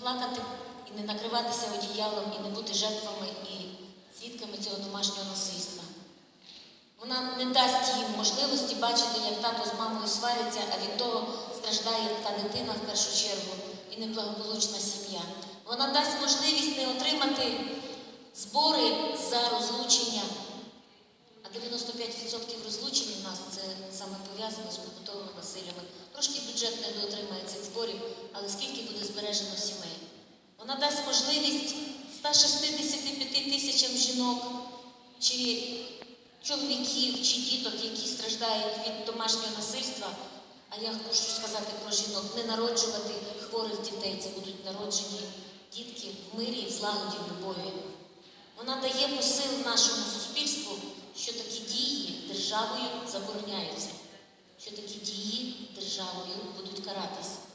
плакати і не накриватися одіялом, і не бути жертвами і свідками цього домашнього насильства. Вона не дасть їм можливості бачити, як тато з мамою сваряться, а від того страждає та дитина в першу чергу і неблагополучна сім'я. Вона дасть можливість не отримати збори за розлучення. А 95% розлучень у нас це саме пов'язано з побутовими насиллями. Трошки бюджет не доотримає цих зборів, але скільки буде збережено сімей? Вона дасть можливість 165 тисячам жінок чи чоловіків чи діток, які страждають від домашнього насильства. А я хочу сказати про жінок, не народжувати хворих дітей. Це будуть народжені дітки в мирі, в злагоді, в любові. Вона дає посил нашому суспільству, що такі дії державою забороняються, що такі дії державою будуть каратись.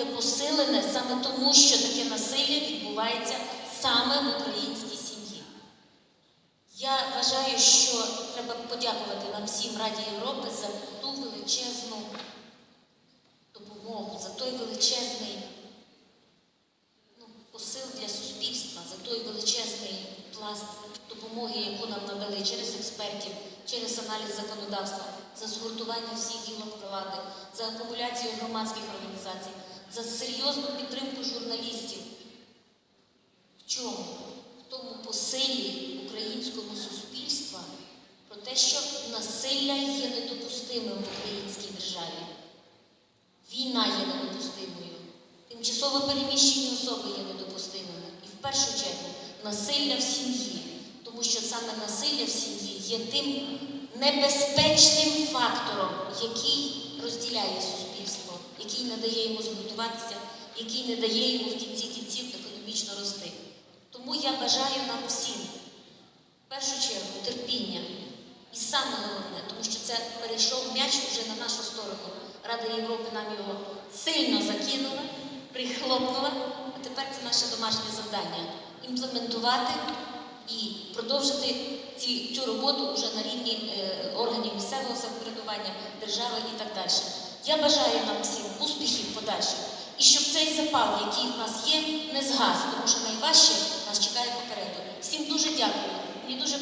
Буде посилене саме тому, що таке насилля відбувається саме в українській сім'ї. Я вважаю, що треба подякувати нам всім Раді Європи за ту величезну допомогу, за той величезний ну, посил для суспільства, за той величезний пласт допомоги, яку нам надали через експертів, через аналіз законодавства, за згуртування всіх гілок влади, за акумуляцію громадських організацій, за серйозну підтримку журналістів. В чому? В тому посилі українського суспільства про те, що насилля є недопустимим в українській державі. Війна є недопустимою, тимчасово переміщені особи є недопустимими. І в першу чергу насилля в сім'ї, тому що саме насилля в сім'ї є тим небезпечним фактором, який розділяє суспільство, який не дає йому згуртуватися, який не дає йому в кінці кінців економічно рости. Тому я бажаю нам всім, в першу чергу, терпіння. І саме головне, тому що це перейшов м'яч вже на нашу сторону. Рада Європи нам його сильно закинула, прихлопнула, а тепер це наше домашнє завдання імплементувати і продовжити ці, цю роботу вже на рівні е, органів місцевого самоврядування, держави і так далі. Я бажаю нам всім успіхів подальших. І щоб цей запал, який в нас є, не згас, тому що найважче нас чекає попереду. Всім дуже дякую. Мені дуже